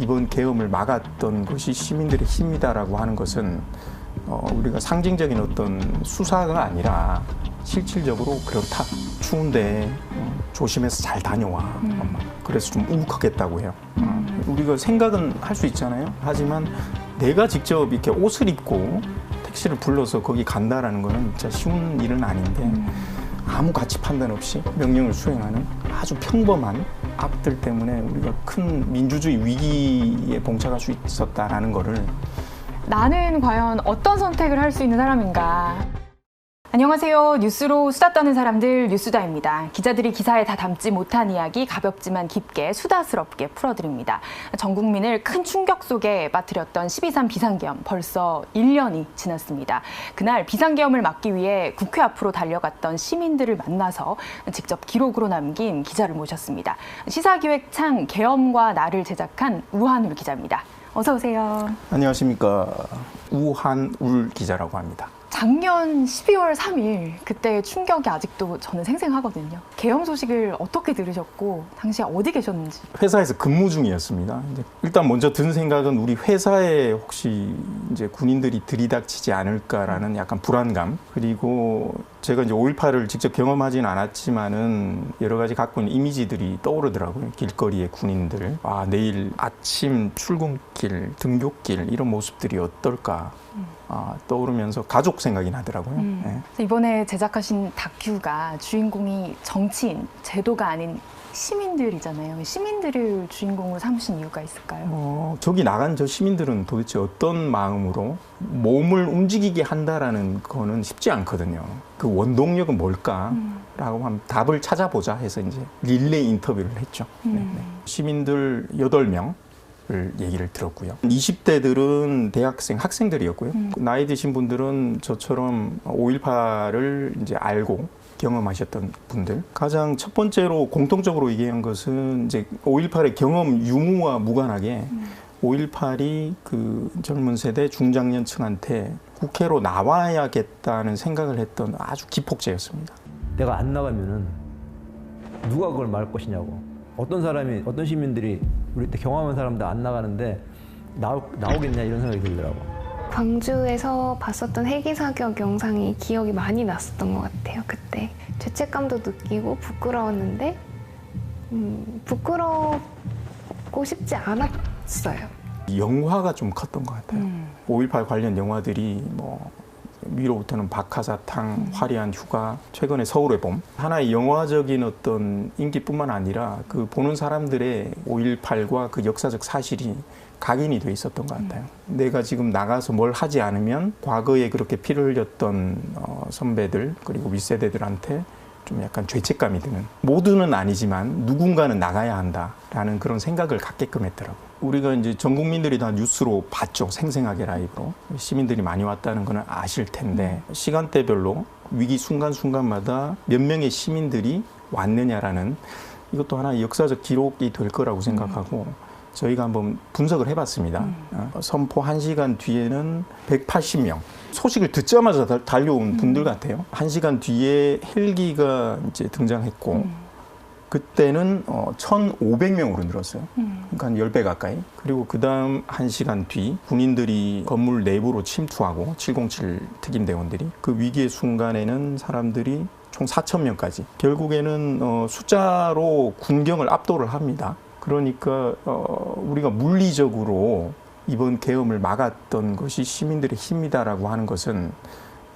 이번 계엄을 막았던 것이 시민들의 힘이다라고 하는 것은 어, 우리가 상징적인 어떤 수사가 아니라 실질적으로 그렇다. 추운데 어, 조심해서 잘 다녀와. 엄마. 그래서 좀 울컥했다고 해요. 어, 우리가 생각은 할 수 있잖아요. 하지만 내가 직접 이렇게 옷을 입고 택시를 불러서 거기 간다라는 거는 진짜 쉬운 일은 아닌데 아무 가치 판단 없이 명령을 수행하는 아주 평범한 악들 때문에 우리가 큰 민주주의 위기에 봉착할 수 있었다라는 거를 나는 과연 어떤 선택을 할 수 있는 사람인가? 안녕하세요. 뉴스로 수다 떠는 사람들 뉴스다입니다. 기자들이 기사에 다 담지 못한 이야기 가볍지만 깊게 수다스럽게 풀어드립니다. 전 국민을 큰 충격 속에 빠뜨렸던 12.3 비상계엄 벌써 1년이 지났습니다. 그날 비상계엄을 막기 위해 국회 앞으로 달려갔던 시민들을 만나서 직접 기록으로 남긴 기자를 모셨습니다. 시사기획창 계엄과 나를 제작한 우한울 기자입니다. 어서 오세요. 안녕하십니까 우한울 기자라고 합니다. 작년 12월 3일 그때 충격이 아직도 저는 생생하거든요. 계엄 소식을 어떻게 들으셨고 당시에 어디 계셨는지. 회사에서 근무 중이었습니다. 일단 먼저 든 생각은 우리 회사에 혹시 이제 군인들이 들이닥치지 않을까라는 약간 불안감 그리고 제가 이제 5.18을 직접 경험하진 않았지만은 여러 가지 갖고 있는 이미지들이 떠오르더라고요. 길거리의 군인들. 아, 내일 아침 출근길, 등굣길 이런 모습들이 어떨까 아, 떠오르면서 가족 생각이 나더라고요. 음. 예. 그래서 이번에 제작하신 다큐가 주인공이 정치인, 제도가 아닌 시민들이잖아요. 시민들을 주인공으로 삼으신 이유가 있을까요? 어, 저기 나간 저 시민들은 도대체 어떤 마음으로 몸을 움직이게 한다라는 거는 쉽지 않거든요. 그 원동력은 뭘까? 라고 하면 답을 찾아보자 해서 이제 릴레이 인터뷰를 했죠. 네, 네. 시민들 8명. 을 얘기를 들었고요. 20대들은 대학생, 학생들이었고요. 나이 드신 분들은 저처럼 5.18을 이제 알고 경험하셨던 분들. 가장 첫 번째로 공통적으로 얘기한 것은 이제 5.18의 경험 유무와 무관하게 5.18이 그 젊은 세대 중장년층한테 국회로 나와야겠다는 생각을 했던 아주 기폭제였습니다. 내가 안 나가면은 누가 그걸 막을 것이냐고. 어떤 사람이 어떤 시민들이 우리 때 경험한 사람들 안 나가는데 나오, 나오겠냐 이런 생각이 들더라고. 광주에서 봤었던 헬기 사격 영상이 기억이 많이 났었던 것 같아요. 그때 죄책감도 느끼고 부끄러웠는데 음, 부끄럽고 싶지 않았어요. 영화가 좀 컸던 것 같아요. 음. 5.18 관련 영화들이 뭐 위로부터는 박하사탕, 화려한 휴가, 최근에 서울의 봄. 하나의 영화적인 어떤 인기뿐만 아니라 그 보는 사람들의 5.18과 그 역사적 사실이 각인이 돼 있었던 것 같아요. 내가 지금 나가서 뭘 하지 않으면 과거에 그렇게 피를 흘렸던 어, 선배들 그리고 윗세대들한테 좀 약간 죄책감이 드는 모두는 아니지만 누군가는 나가야 한다라는 그런 생각을 갖게끔 했더라고요. 우리가 이제 전 국민들이 다 뉴스로 봤죠. 생생하게 라이브로. 시민들이 많이 왔다는 거는 아실 텐데 시간대별로 위기 순간순간마다 몇 명의 시민들이 왔느냐라는 이것도 하나의 역사적 기록이 될 거라고 생각하고 저희가 한번 분석을 해봤습니다. 어, 선포 1시간 뒤에는 180명. 소식을 듣자마자 달- 달려온 분들 같아요. 1시간 뒤에 헬기가 이제 등장했고, 그때는 어, 1,500명으로 늘었어요. 그러니까 한 10배 가까이. 그리고 그 다음 1시간 뒤 군인들이 건물 내부로 침투하고 707 특임대원들이 그 위기의 순간에는 사람들이 총 4천 명까지 결국에는 어, 숫자로 군경을 압도를 합니다. 그러니까 어, 우리가 물리적으로 이번 계엄을 막았던 것이 시민들의 힘이다라고 하는 것은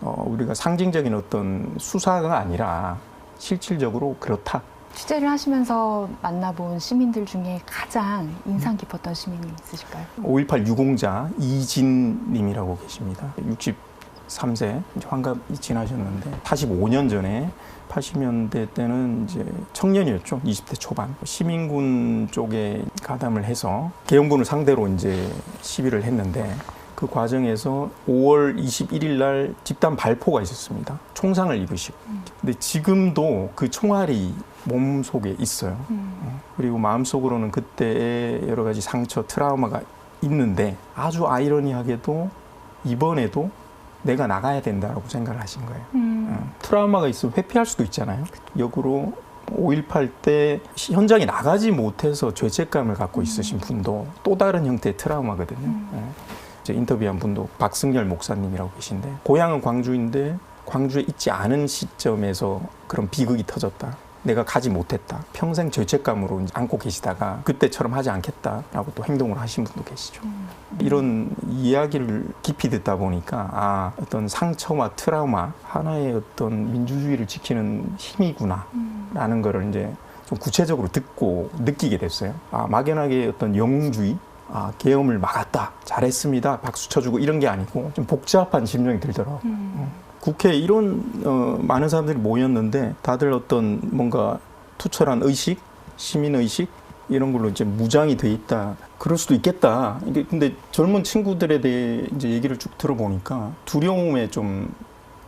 어, 우리가 상징적인 어떤 수사가 아니라 실질적으로 그렇다. 취재를 하시면서 만나본 시민들 중에 가장 인상 깊었던 시민이 있으실까요? 5.18 유공자 이진님이라고 계십니다. 63세 환갑이 지나셨는데 45년 전에 80년대 때는 이제 청년이었죠. 20대 초반. 시민군 쪽에 가담을 해서 계엄군을 상대로 이제 시위를 했는데 그 과정에서 5월 21일 날 집단 발포가 있었습니다. 총상을 입으시고. 근데 지금도 그 총알이 몸 속에 있어요. 어, 그리고 마음속으로는 그때의 여러 가지 상처, 트라우마가 있는데 아주 아이러니하게도 이번에도 내가 나가야 된다라고 생각을 하신 거예요. 음. 어, 트라우마가 있으면 회피할 수도 있잖아요. 역으로 5.18 때 현장에 나가지 못해서 죄책감을 갖고 있으신 분도 또 다른 형태의 트라우마거든요. 예. 이제 인터뷰한 분도 박승열 목사님이라고 계신데 고향은 광주인데 광주에 있지 않은 시점에서 그런 비극이 터졌다. 내가 가지 못했다. 평생 죄책감으로 안고 계시다가 그때처럼 하지 않겠다라고 또 행동을 하신 분도 계시죠. 이런 이야기를 깊이 듣다 보니까 아 어떤 상처와 트라우마 하나의 어떤 민주주의를 지키는 힘이구나라는 거를 이제 좀 구체적으로 듣고 느끼게 됐어요. 아 막연하게 어떤 영웅주의 아, 계엄을 막았다. 잘했습니다. 박수 쳐주고 이런 게 아니고 좀 복잡한 심정이 들더라고요. 국회에 이런 어, 많은 사람들이 모였는데 다들 어떤 뭔가 투철한 의식, 시민 의식 이런 걸로 이제 무장이 돼 있다. 그럴 수도 있겠다. 이게 근데 젊은 친구들에 대해 이제 얘기를 쭉 들어보니까 두려움에 좀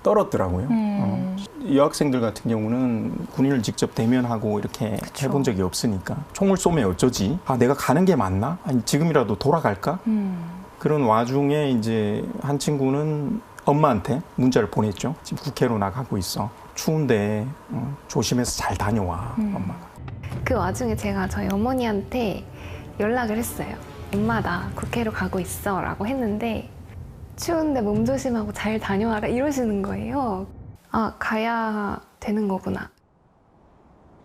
떨었더라고요. 음. 어, 여학생들 같은 경우는 군인을 직접 대면하고 이렇게 그쵸. 해본 적이 없으니까 총을 쏘면 어쩌지? 아 내가 가는 게 맞나? 아니 지금이라도 돌아갈까? 음. 그런 와중에 이제 한 친구는 엄마한테 문자를 보냈죠. 지금 국회로 나가고 있어. 추운데 어, 조심해서 잘 다녀와, 음. 엄마가. 그 와중에 제가 저희 어머니한테 연락을 했어요. 엄마 나 국회로 가고 있어 라고 했는데 추운데 몸 조심하고 잘 다녀와라 이러시는 거예요. 아 가야 되는 거구나.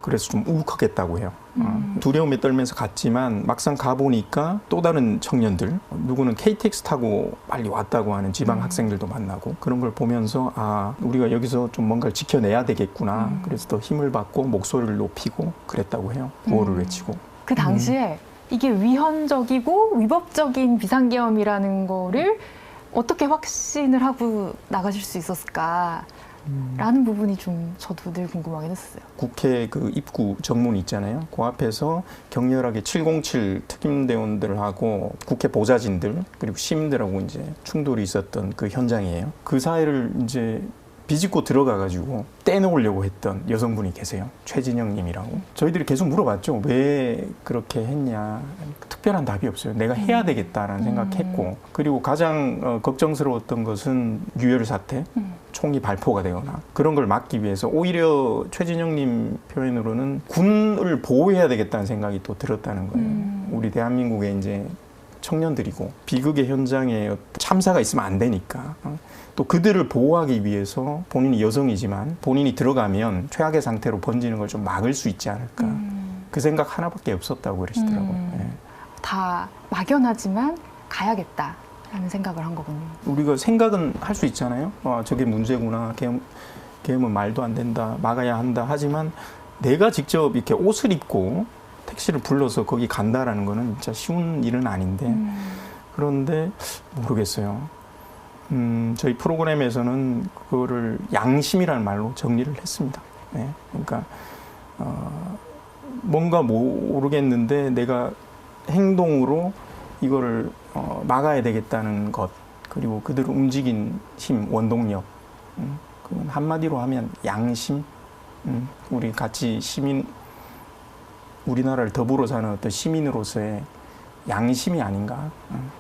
그래서 좀 우욱하겠다고 해요. 어, 두려움에 떨면서 갔지만 막상 가보니까 또 다른 청년들, 누구는 KTX 타고 빨리 왔다고 하는 지방 학생들도 만나고 그런 걸 보면서 아, 우리가 여기서 좀 뭔가를 지켜내야 되겠구나. 그래서 더 힘을 받고 목소리를 높이고 그랬다고 해요. 구호를 음. 외치고. 그 당시에 이게 위헌적이고 위법적인 비상계엄이라는 거를 어떻게 확신을 하고 나가실 수 있었을까? 라는 부분이 좀 저도 늘 궁금하긴 했어요. 국회 그 입구 정문 있잖아요. 그 앞에서 격렬하게 707 특임대원들하고 국회 보좌진들 그리고 시민들하고 이제 충돌이 있었던 그 현장이에요. 그 사이를 이제 비집고 들어가 가지고 떼놓으려고 했던 여성분이 계세요. 최진영 님이라고. 저희들이 계속 물어봤죠. 왜 그렇게 했냐. 특별한 답이 없어요. 내가 해야 되겠다라는 생각했고 그리고 가장 어, 걱정스러웠던 것은 유혈 사태. 음. 총이 발포가 되거나 그런 걸 막기 위해서 오히려 최진영님 표현으로는 군을 보호해야 되겠다는 생각이 또 들었다는 거예요. 음. 우리 대한민국의 이제 청년들이고 비극의 현장에 참사가 있으면 안 되니까 어? 또 그들을 보호하기 위해서 본인이 여성이지만 본인이 들어가면 최악의 상태로 번지는 걸 좀 막을 수 있지 않을까 음. 그 생각 하나밖에 없었다고 그러시더라고요. 음. 예. 다 막연하지만 가야겠다 라는 생각을 한 거군요. 우리가 생각은 할 수 있잖아요. 아, 저게 문제구나. 계엄, 계엄은 말도 안 된다. 막아야 한다. 하지만 내가 직접 이렇게 옷을 입고 택시를 불러서 거기 간다라는 거는 진짜 쉬운 일은 아닌데 음. 그런데 모르겠어요. 음, 저희 프로그램에서는 그거를 양심이라는 말로 정리를 했습니다. 네. 그러니까 어, 뭔가 모르겠는데 내가 행동으로 이거를 어, 막아야 되겠다는 것 그리고 그들을 움직인 힘 원동력 음, 그건 한마디로 하면 양심 음, 우리 같이 시민 우리나라를 더불어 사는 어떤 시민으로서의 양심이 아닌가 음,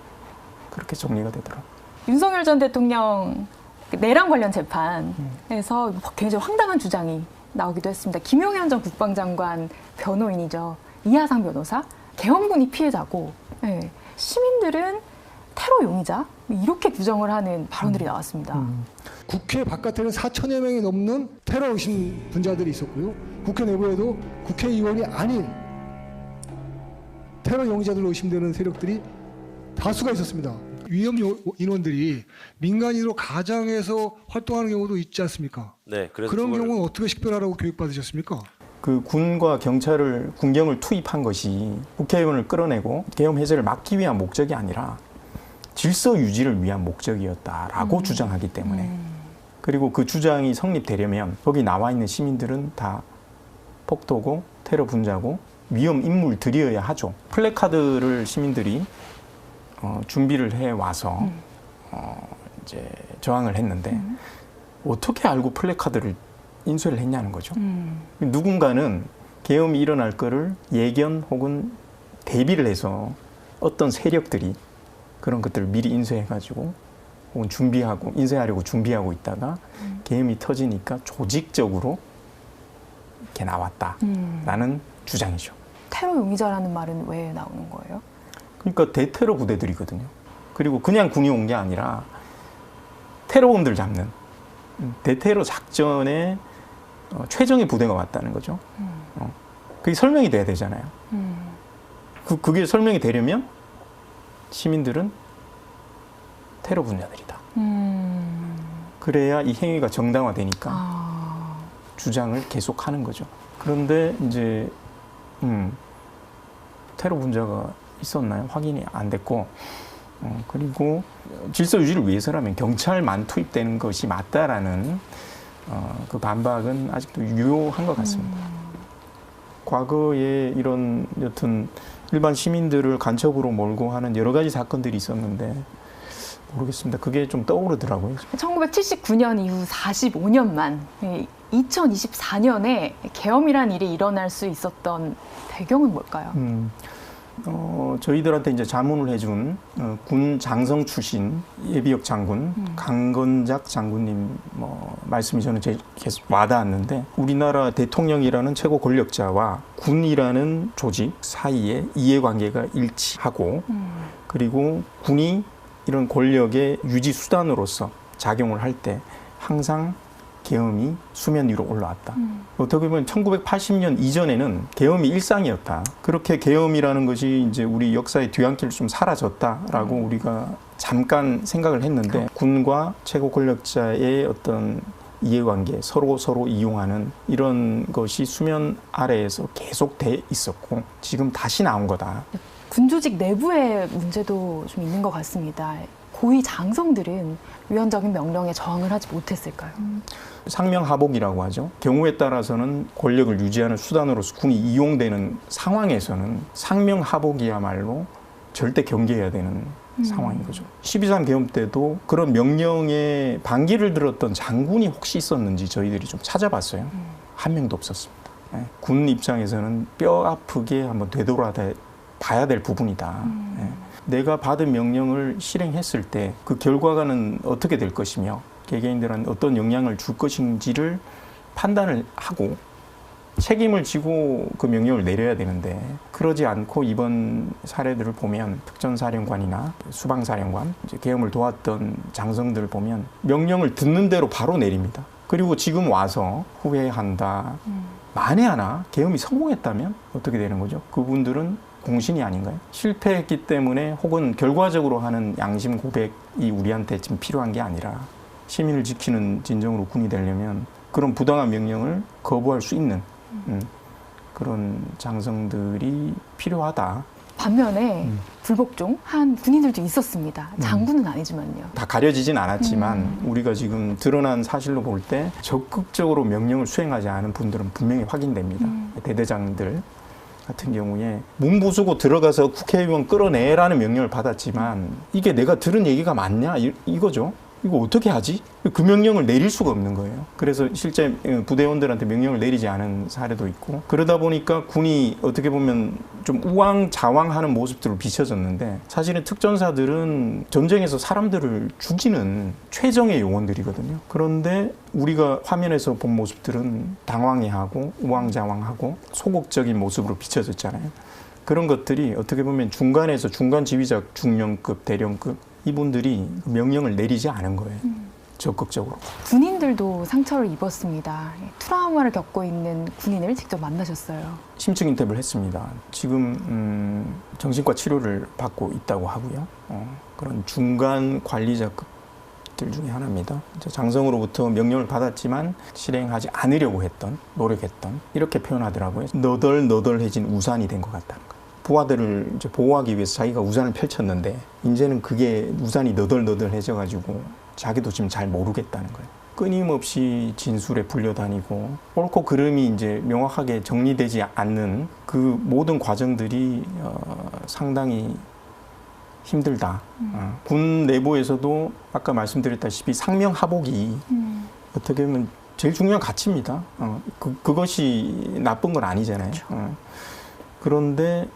그렇게 정리가 되더라고요. 윤석열 전 대통령 그 내란 관련 재판에서 굉장히 황당한 주장이 나오기도 했습니다. 김용현 전 국방장관 변호인이죠. 이하상 변호사 계엄군이 피해자고 예, 시민들은 테러 용의자 이렇게 규정을 하는 발언들이 나왔습니다. 국회 바깥에는 4천여 명이 넘는 테러 의심 분자들이 있었고요. 국회 내부에도 국회의원이 아닌 테러 용의자들로 의심되는 세력들이 다수가 있었습니다. 위험 요- 인원들이 민간인으로 가장해서 활동하는 경우도 있지 않습니까? 네, 그래서 그런 경우는 어떻게 식별하라고 교육받으셨습니까? 그 군과 경찰을 군경을 투입한 것이 국회의원을 끌어내고 계엄 해제를 막기 위한 목적이 아니라 질서 유지를 위한 목적이었다라고 주장하기 때문에. 그리고 그 주장이 성립되려면 거기 나와 있는 시민들은 다 폭도고 테러 분자고 위험 인물들이어야 하죠. 플래카드를 시민들이 어, 준비를 해 와서 어, 이제 저항을 했는데 어떻게 알고 플래카드를 인쇄를 했냐는 거죠. 음. 누군가는 계엄이 일어날 거를 예견 혹은 대비를 해서 어떤 세력들이 그런 것들을 미리 인쇄해가지고 혹은 준비하고 인쇄하려고 준비하고 있다가 계엄이 터지니까 조직적으로 이렇게 나왔다라는 음. 주장이죠. 테러 용의자라는 말은 왜 나오는 거예요? 그러니까 대테러 부대들이거든요. 그리고 그냥 군이 온 게 아니라 테러범들 잡는 음, 대테러 작전에 어, 최정의 부대가 왔다는 거죠. 어, 그게 설명이 돼야 되잖아요. 음. 그, 그게 설명이 되려면 시민들은 테러 분자들이다. 음. 그래야 이 행위가 정당화되니까 아. 주장을 계속하는 거죠. 그런데 이제 음, 테러 분자가 있었나요? 확인이 안 됐고 어, 그리고 질서 유지를 위해서라면 경찰만 투입되는 것이 맞다라는 어, 그 반박은 아직도 유효한 것 같습니다. 과거에 이런 여튼 일반 시민들을 간첩으로 몰고 하는 여러 가지 사건들이 있었는데 모르겠습니다. 그게 좀 떠오르더라고요. 1979년 이후 45년만 2024년에 계엄이란 일이 일어날 수 있었던 배경은 뭘까요? 음, 어, 저희들한테 이제 자문을 해준 어, 군 장성 출신 예비역 장군 강건작 장군님 뭐 말씀이 저는 제 계속 와닿았는데 우리나라 대통령이라는 최고 권력자와 군이라는 조직 사이에 이해관계가 일치하고 그리고 군이 이런 권력의 유지 수단으로서 작용을 할 때 항상 계엄이 수면 위로 올라왔다. 어떻게 보면 1980년 이전에는 계엄이 일상이었다. 그렇게 계엄이라는 것이 이제 우리 역사의 뒤안길로 좀 사라졌다라고 우리가 잠깐 생각을 했는데 군과 최고 권력자의 어떤 이해관계, 서로 서로 이용하는 이런 것이 수면 아래에서 계속 돼 있었고 지금 다시 나온 거다. 군조직 내부의 문제도 좀 있는 것 같습니다. 고위 장성들은 위헌적인 명령에 저항을 하지 못했을까요? 상명하복이라고 하죠. 경우에 따라서는 권력을 유지하는 수단으로서 군이 이용되는 상황에서는 상명하복이야말로 절대 경계해야 되는 상황인 거죠. 12.3 계엄 때도 그런 명령에 반기를 들었던 장군이 혹시 있었는지 저희들이 좀 찾아봤어요. 한 명도 없었습니다. 예, 군 입장에서는 뼈 아프게 한번 되돌아 봐야 될 부분이다. 예. 내가 받은 명령을 실행했을 때 그 결과가는 어떻게 될 것이며 개개인들한테 어떤 영향을 줄 것인지를 판단을 하고 책임을 지고 그 명령을 내려야 되는데 그러지 않고 이번 사례들을 보면 특전사령관이나 수방사령관 이제 계엄을 도왔던 장성들 보면 명령을 듣는 대로 바로 내립니다. 그리고 지금 와서 후회한다. 만에 하나 계엄이 성공했다면 어떻게 되는 거죠? 그분들은 공신이 아닌가요? 실패했기 때문에 혹은 결과적으로 하는 양심 고백이 우리한테 지금 필요한 게 아니라 시민을 지키는 진정으로 군이 되려면 그런 부당한 명령을 거부할 수 있는 음, 그런 장성들이 필요하다. 반면에 음. 불복종 한 군인들도 있었습니다. 장군은 아니지만요. 다 가려지진 않았지만 우리가 지금 드러난 사실로 볼 때 적극적으로 명령을 수행하지 않은 분들은 분명히 확인됩니다. 대대장들 같은 경우에 몸 부수고 들어가서 국회의원 끌어내라는 명령을 받았지만 이게 내가 들은 얘기가 맞냐 이, 이거죠. 이거 어떻게 하지? 그 명령을 내릴 수가 없는 거예요. 그래서 실제 부대원들한테 명령을 내리지 않은 사례도 있고 그러다 보니까 군이 어떻게 보면 좀 우왕좌왕하는 모습들로 비춰졌는데 사실은 특전사들은 전쟁에서 사람들을 죽이는 최정의 요원들이거든요. 그런데 우리가 화면에서 본 모습들은 당황해하고 우왕좌왕하고 소극적인 모습으로 비춰졌잖아요. 그런 것들이 어떻게 보면 중간에서 중간 지휘자 중령급 대령급 이분들이 명령을 내리지 않은 거예요. 적극적으로. 군인들도 상처를 입었습니다. 트라우마를 겪고 있는 군인을 직접 만나셨어요. 심층 인터뷰를 했습니다. 지금 음, 정신과 치료를 받고 있다고 하고요. 어, 그런 중간 관리자급들 중에 하나입니다. 장성으로부터 명령을 받았지만 실행하지 않으려고 했던, 노력했던 이렇게 표현하더라고요. 너덜너덜해진 우산이 된 것 같다는 거. 부하들을 이제 보호하기 위해서 자기가 우산을 펼쳤는데 이제는 그게 우산이 너덜너덜해져 가지고 자기도 지금 잘 모르겠다는 거예요. 끊임없이 진술에 불려다니고 옳고 그름이 이제 명확하게 정리되지 않는 그 모든 과정들이 어, 상당히 힘들다. 어, 군 내부에서도 아까 말씀드렸다시피 상명하복이 어떻게 보면 제일 중요한 가치입니다. 어, 그, 그것이 나쁜 건 아니잖아요. 어. 그런데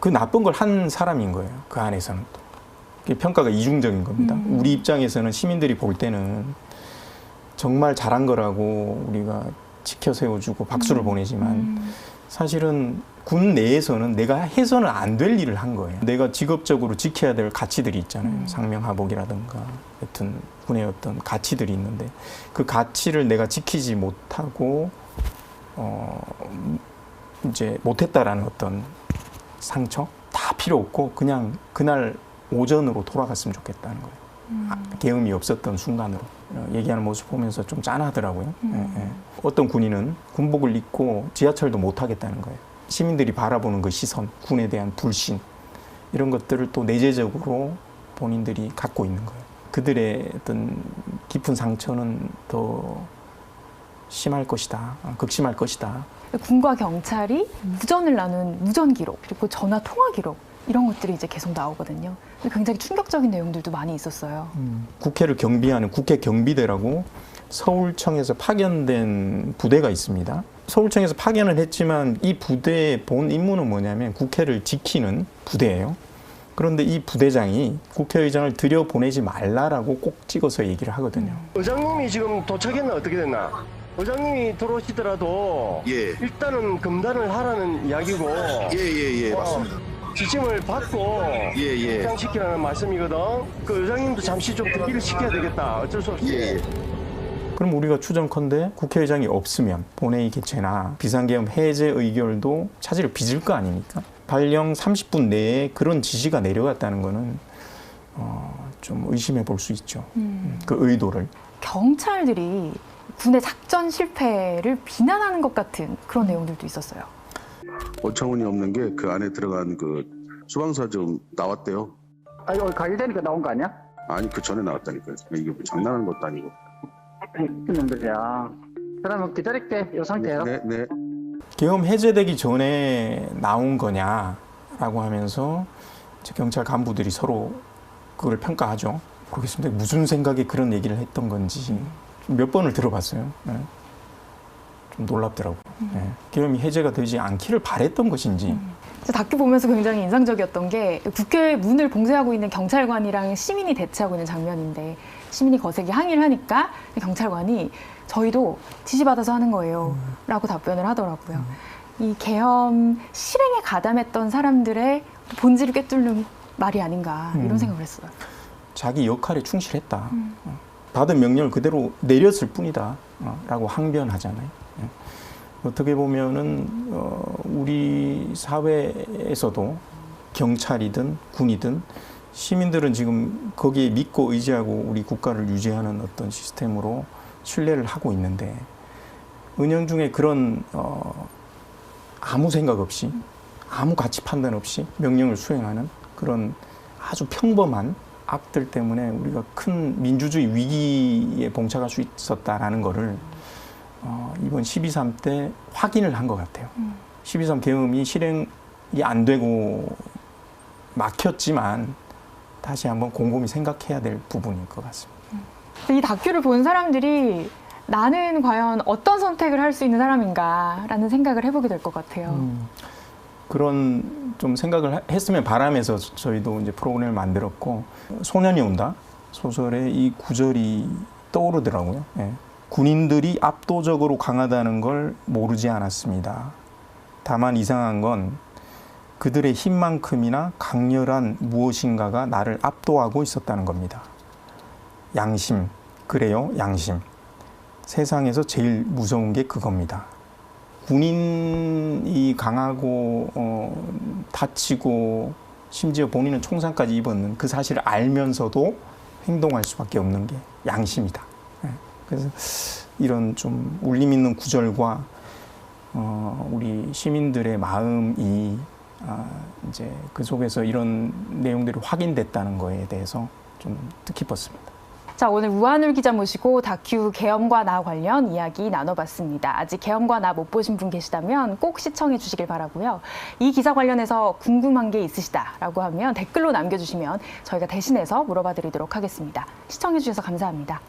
그 나쁜 걸 한 사람인 거예요. 그 안에서는 또. 평가가 이중적인 겁니다. 우리 입장에서는 시민들이 볼 때는 정말 잘한 거라고 우리가 지켜 세워주고 박수를 보내지만 음. 사실은 군 내에서는 내가 해서는 안 될 일을 한 거예요. 내가 직업적으로 지켜야 될 가치들이 있잖아요. 음. 상명하복이라든가 하여튼 군의 어떤 가치들이 있는데 그 가치를 내가 지키지 못하고 어 이제 못했다라는 어떤 상처 다 필요 없고 그냥 그날 오전으로 돌아갔으면 좋겠다는 거예요. 음. 아, 계엄이 없었던 순간으로 어, 얘기하는 모습 보면서 좀 짠하더라고요. 음. 예, 예. 어떤 군인은 군복을 입고 지하철도 못 하겠다는 거예요. 시민들이 바라보는 그 시선, 군에 대한 불신 이런 것들을 또 내재적으로 본인들이 갖고 있는 거예요. 그들의 어떤 깊은 상처는 더 심할 것이다, 아, 극심할 것이다. 군과 경찰이 무전을 나눈 무전 기록 그리고 전화 통화 기록 이런 것들이 이제 계속 나오거든요. 굉장히 충격적인 내용들도 많이 있었어요. 국회를 경비하는 국회 경비대라고 서울청에서 파견된 부대가 있습니다. 서울청에서 파견을 했지만 이 부대의 본 임무는 뭐냐면 국회를 지키는 부대예요. 그런데 이 부대장이 국회의장을 들여보내지 말라라고 꼭 찍어서 얘기를 하거든요. 의장님이 지금 도착했나 어떻게 됐나? 의장님이 들어오시더라도 예, 일단은 금단을 하라는 이야기고 예, 예, 예, 어, 맞습니다. 지침을 받고 예, 예, 입장시키라는 말씀이거든. 그 의장님도 잠시 좀 대기를 시켜야 되겠다. 어쩔 수 없이. 예, 예. 그럼 우리가 추정컨대 국회의장이 없으면 본회의 개최나 비상계엄 해제 의결도 차질을 빚을 거 아닙니까? 발령 30분 내에 그런 지시가 내려갔다는 거는 어, 좀 의심해 볼 수 있죠. 음. 그 의도를. 경찰들이 군의 작전 실패를 비난하는 것 같은 그런 내용들도 있었어요. 오차원이 없는 게 그 안에 들어간 그 수방사 좀 나왔대요. 아 이거 가결되니까 나온 거 아니야? 아니 그 전에 나왔다니까요. 이게 뭐 장난하는 것도 아니고. 미친 놈들이야. 그러면 기다릴게. 이 상태에서. 네, 네. 계엄 해제되기 전에 나온 거냐라고 하면서 경찰 간부들이 서로 그걸 평가하죠. 모르겠습니다. 무슨 생각에 그런 얘기를 했던 건지 몇 번을 들어봤어요. 네. 좀 놀랍더라고요. 네. 계엄이 해제가 되지 않기를 바랬던 것인지 그래서 다큐 보면서 굉장히 인상적이었던 게 국회 문을 봉쇄하고 있는 경찰관이랑 시민이 대치하고 있는 장면인데 시민이 거세게 항의를 하니까 경찰관이 저희도 지시받아서 하는 거예요 라고 답변을 하더라고요. 이 계엄 실행에 가담했던 사람들의 본질을 꿰뚫는 말이 아닌가 이런 음. 생각을 했어요. 자기 역할에 충실했다. 어. 받은 명령을 그대로 내렸을 뿐이다. 어, 라고 항변하잖아요. 예. 어떻게 보면은 어, 우리 사회에서도 경찰이든 군이든 시민들은 지금 거기에 믿고 의지하고 우리 국가를 유지하는 어떤 시스템으로 신뢰를 하고 있는데 은연중에 그런 어, 아무 생각 없이 아무 가치 판단 없이 명령을 수행하는 그런 아주 평범한 악들 때문에 우리가 큰 민주주의 위기에 봉착할 수 있었다라는 거를 어, 이번 12.3 때 확인을 한 것 같아요. 12.3 계엄이 실행이 안 되고 막혔지만 다시 한번 곰곰이 생각해야 될 부분인 것 같습니다. 이 다큐를 본 사람들이 나는 과연 어떤 선택을 할 수 있는 사람인가라는 생각을 해보게 될 것 같아요. 음, 그런 좀 생각을 하- 했으면 바람에서 저- 저희도 이제 프로그램을 만들었고 소년이 온다 소설의 이 구절이 떠오르더라고요. 예. 군인들이 압도적으로 강하다는 걸 모르지 않았습니다. 다만 이상한 건 그들의 힘만큼이나 강렬한 무엇인가가 나를 압도하고 있었다는 겁니다. 양심, 그래요, 양심. 세상에서 제일 무서운 게 그겁니다. 군인이 강하고 어, 다치고 심지어 본인은 총상까지 입었는 그 사실을 알면서도 행동할 수밖에 없는 게 양심이다. 예. 그래서 이런 좀 울림 있는 구절과 어, 우리 시민들의 마음이 아, 이제 그 속에서 이런 내용들이 확인됐다는 거에 대해서 좀 뜻깊었습니다. 자, 오늘 우한울 기자 모시고 다큐 계엄과 나 관련 이야기 나눠봤습니다. 아직 계엄과 나 못 보신 분 계시다면 꼭 시청해 주시길 바라고요. 이 기사 관련해서 궁금한 게 있으시다라고 하면 댓글로 남겨주시면 저희가 대신해서 물어봐 드리도록 하겠습니다. 시청해 주셔서 감사합니다.